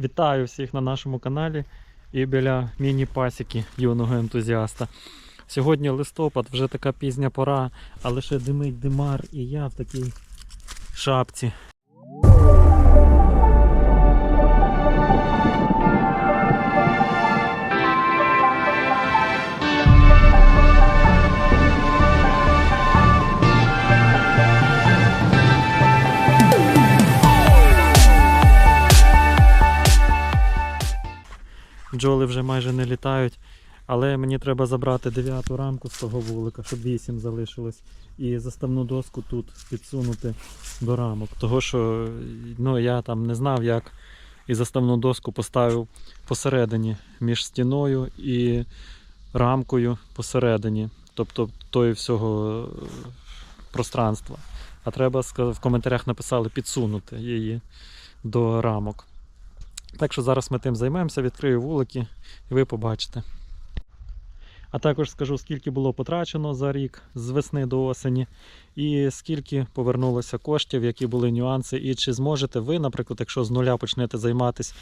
Вітаю всіх на нашому каналі і біля міні-пасіки юного ентузіаста. Сьогодні листопад, вже така пізня пора, а лише димить димар, і я в такій шапці. Бджоли вже майже не літають, але мені треба забрати дев'яту рамку з того вулика, щоб вісім залишилось. І заставну доску тут підсунути до рамок. Того що ну, я там не знав, як і заставну доску поставив посередині між стіною і рамкою посередині. Тобто тої всього е, пространства. А треба в коментарях написали підсунути її до рамок. Так що зараз ми тим займемося, відкрию вулики і ви побачите. А також скажу, скільки було потрачено за рік з весни до осені, і скільки повернулося коштів, які були нюанси, і чи зможете ви, наприклад, якщо з нуля почнете займатися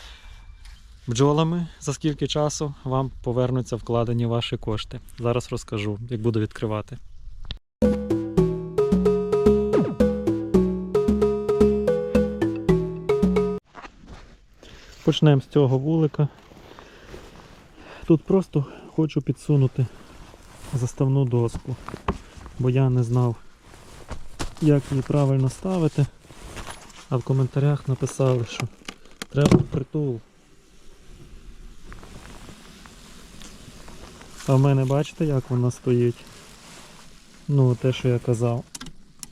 бджолами, за скільки часу вам повернуться вкладені ваші кошти. Зараз розкажу, як буду відкривати. Почнемо з цього вулика. Тут просто хочу підсунути заставну доску, бо я не знав, як її правильно ставити. А в коментарях написали, що треба притул. А в мене бачите, як вона стоїть? Ну, те, що я казав.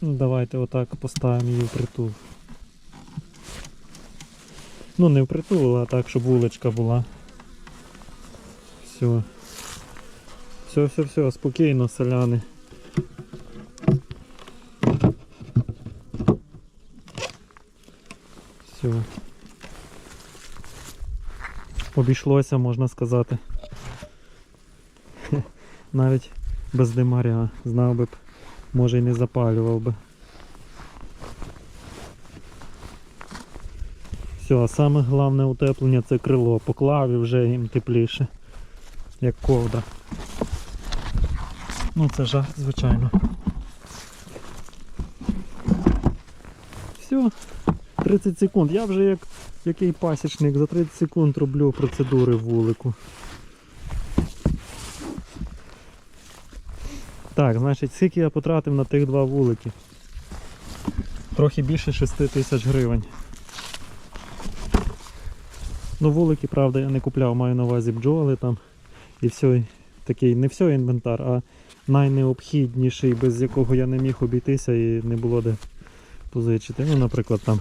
Давайте отак поставимо її в притул. Ну, не впритул, а так, щоб вуличка була. Все. Все, все, все, спокійно, селяни. Все. Обійшлося, можна сказати. Навіть без димаря. Знав би б, може й не запалював би. Все, саме головне утеплення це крило. Поклав і вже їм тепліше. Як ковдра. Ну це жарт, звичайно. Все, 30 секунд. Я вже як який пасічник за 30 секунд роблю процедури вулику. Так, значить, скільки я потратив на тих два вулики? Трохи більше 6 тисяч гривень. Ну, вулики, правда, я не купляв, маю на увазі бджоли там і все, такий, не все інвентар, а найнеобхідніший, без якого я не міг обійтися і не було де позичити. Ну, наприклад, там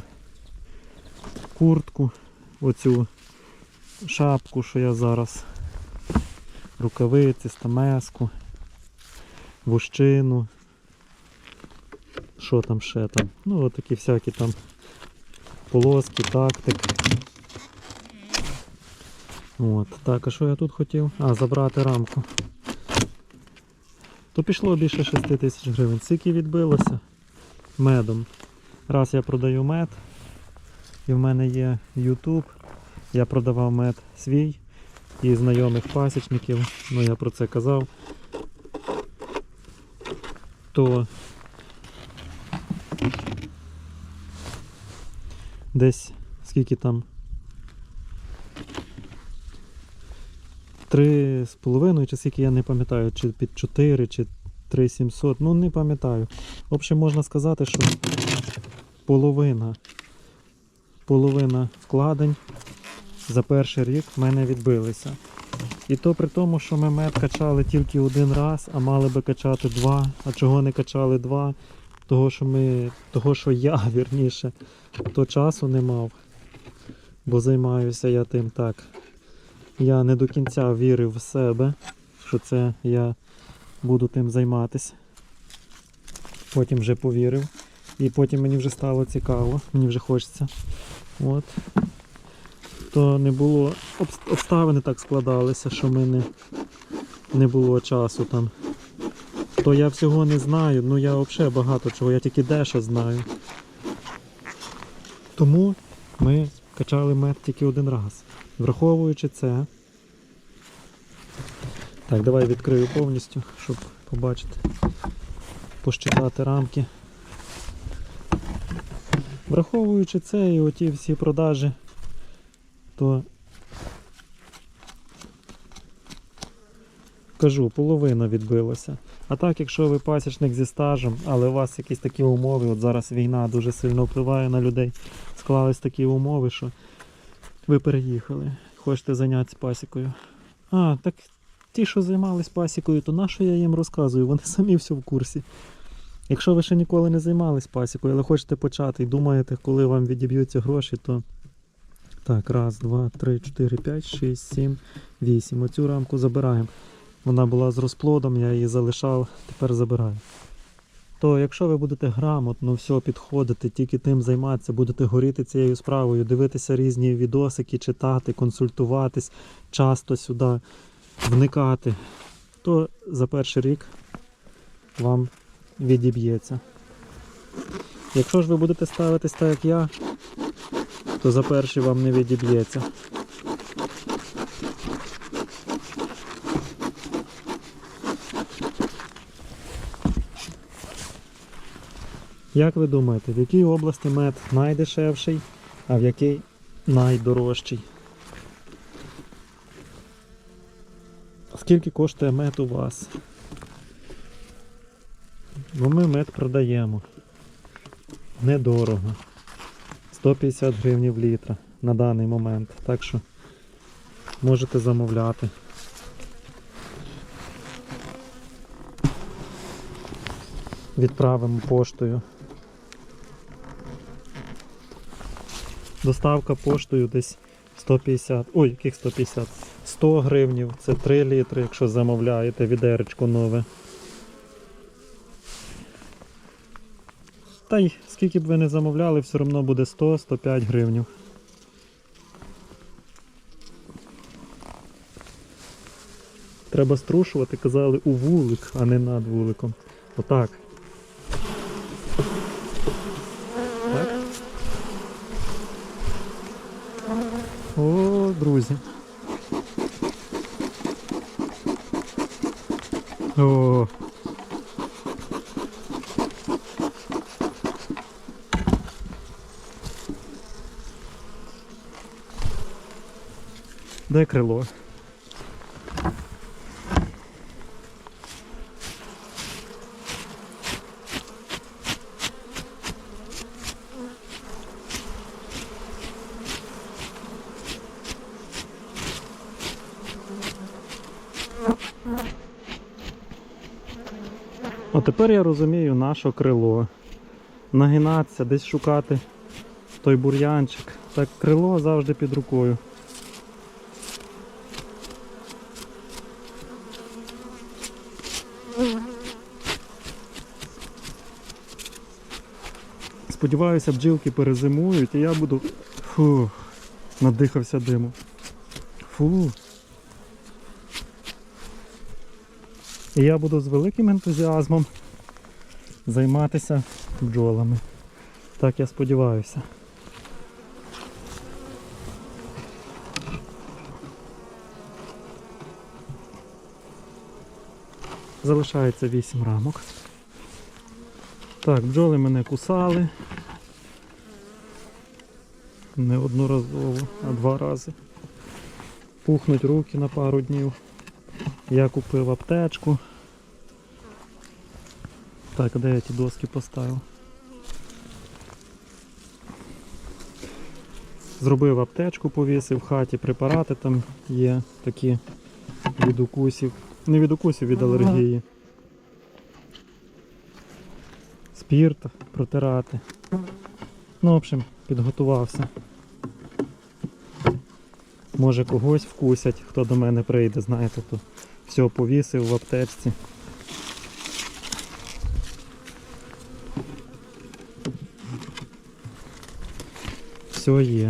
куртку, оцю шапку, що я зараз, рукавиці, стамеску, вущину. Що там ще там? Ну, от такі всякі там полоски, тактик. От, так, а що я тут хотів? А, забрати рамку. То пішло більше 6 тисяч гривень. Скільки відбилося медом. Раз я продаю мед, і в мене є YouTube. Я продавав мед свій і знайомих пасічників, ну я про це казав. То десь скільки там Три з половиною, чи скільки я не пам'ятаю, чи під 4, чи 3700, ну не пам'ятаю. В общем, можна сказати, що половина, половина вкладень за перший рік в мене відбилися. І то при тому, що ми мед качали тільки один раз, а мали би качати два. А чого не качали два? Того, що ми, того, що я вірніше, то часу не мав. Бо займаюся я тим так. Я не до кінця вірив в себе, що це я буду тим займатися. Потім вже повірив. І потім мені вже стало цікаво, мені вже хочеться. От. То не було, обставини так складалися, що в мене не було часу там. То я всього не знаю, ну я взагалі багато чого, я тільки дещо знаю. Тому ми качали мед тільки один раз. Враховуючи це. Так, давай відкрию повністю, щоб побачити, пощитати рамки. Враховуючи це і оті всі продажі, то кажу, половина відбилася. А так, якщо ви пасічник зі стажем, але у вас якісь такі умови, от зараз війна дуже сильно впливає на людей, склались такі умови, що ви переїхали, хочете зайнятися пасікою. А, так ті, що займались пасікою, то на що я їм розказую? Вони самі все в курсі. Якщо ви ще ніколи не займались пасікою, але хочете почати і думаєте, коли вам відіб'ються гроші, то так, раз, два, три, чотири, п'ять, шість, сім, вісім. Оцю рамку забираємо. Вона була з розплодом, я її залишав, тепер забираю. То якщо ви будете грамотно все підходити, тільки тим займатися, будете горіти цією справою, дивитися різні відосики, читати, консультуватись, часто сюди вникати, то за перший рік вам відіб'ється. Якщо ж ви будете ставитись так, як я, то за перший вам не відіб'ється. Як ви думаєте, в якій області мед найдешевший, а в якій найдорожчий? Скільки коштує мед у вас? Бо ми мед продаємо. Недорого. 150 гривень літра на даний момент. Так що можете замовляти. Відправимо поштою. Доставка поштою десь 150. Ой, яких 150? 100 гривнів, це 3 літри, якщо замовляєте відеречко нове. Та й скільки б ви не замовляли, все одно буде 100-105 гривнів. Треба струшувати, казали, у вулик, а не над вуликом. Отак. Так. О, друзі. О. Де крило? А тепер я розумію наше крило. Нагинатися, десь шукати той бур'янчик. Так крило завжди під рукою. Сподіваюся, бджілки перезимують і я буду. Фу, надихався диму. Фу. І я буду з великим ентузіазмом займатися бджолами. Так я сподіваюся. Залишається 8 рамок. Так, бджоли мене кусали. Не одноразово, а два рази. Пухнуть руки на пару днів. Я купив аптечку. Так, а де я ті доски поставив? Зробив аптечку, повісив в хаті, препарати там є такі від укусів. Не від укусів, від алергії. Спірт протирати. Ну, в общем, підготувався. Може когось вкусять, хто до мене прийде, знаєте, то все повісив в аптечці. Все є.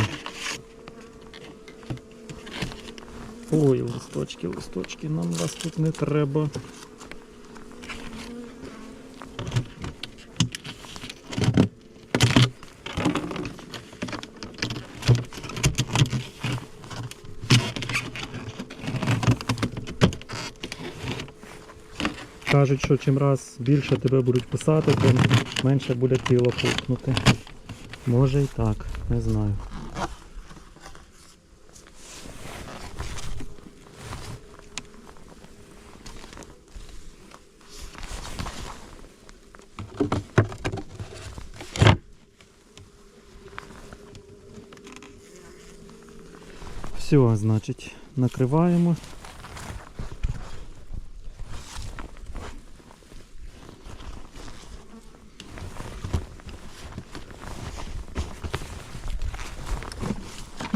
Ой, листочки, листочки, нам вас тут не треба. Кажуть, що чим раз більше тебе будуть писати, тим менше буде тіло пухнути. Може і так, не знаю. Все, значить, накриваємо.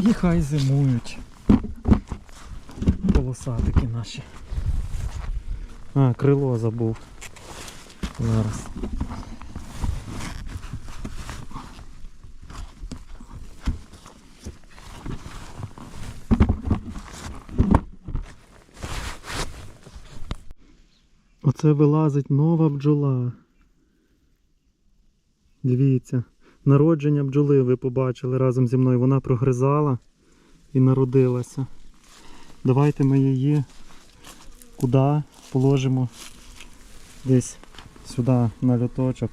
І хай зимують. Полосатики наші. А, крило забув. Зараз. Оце вилазить нова бджола. Дивіться, народження бджоли ви побачили разом зі мною. Вона прогризала і народилася. Давайте ми її куди положимо десь сюди на льоточок.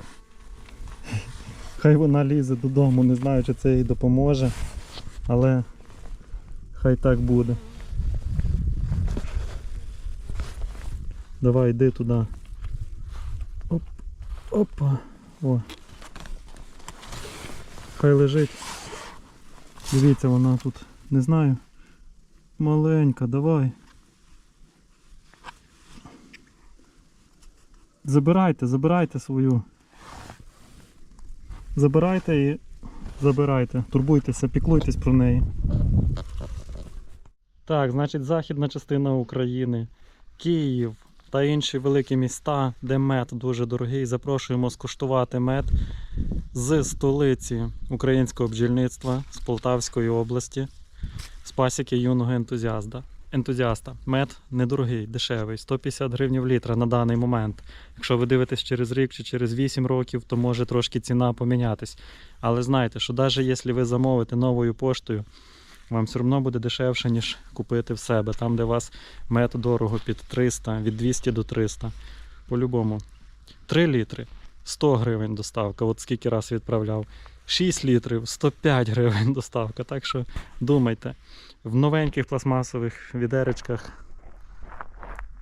Хай вона лізе додому, не знаю, чи це їй допоможе, але хай так буде. Давай йди туди. Оп, опа. О. Хай лежить. Дивіться, вона тут, не знаю. Маленька, давай. Забирайте, забирайте свою. Забирайте і забирайте. Турбуйтеся, піклуйтесь про неї. Так, значить, західна частина України, Київ та інші великі міста, де мед дуже дорогий. Запрошуємо скуштувати мед з столиці українського бджільництва з Полтавської області, з пасіки юного ентузіаста. Ентузіаста. Мед недорогий, дешевий, 150 гривень літра на даний момент. Якщо ви дивитесь через рік чи через 8 років, то може трошки ціна помінятись. Але знайте, що навіть якщо ви замовите новою поштою, вам все одно буде дешевше, ніж купити в себе. Там, де у вас мед дорого під 300, від 200 до 300. По-любому. 3 літри 100 гривень доставка. От скільки раз відправляв. 6 літрів 105 гривень доставка. Так що думайте. В новеньких пластмасових відеречках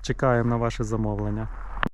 чекаємо на ваше замовлення.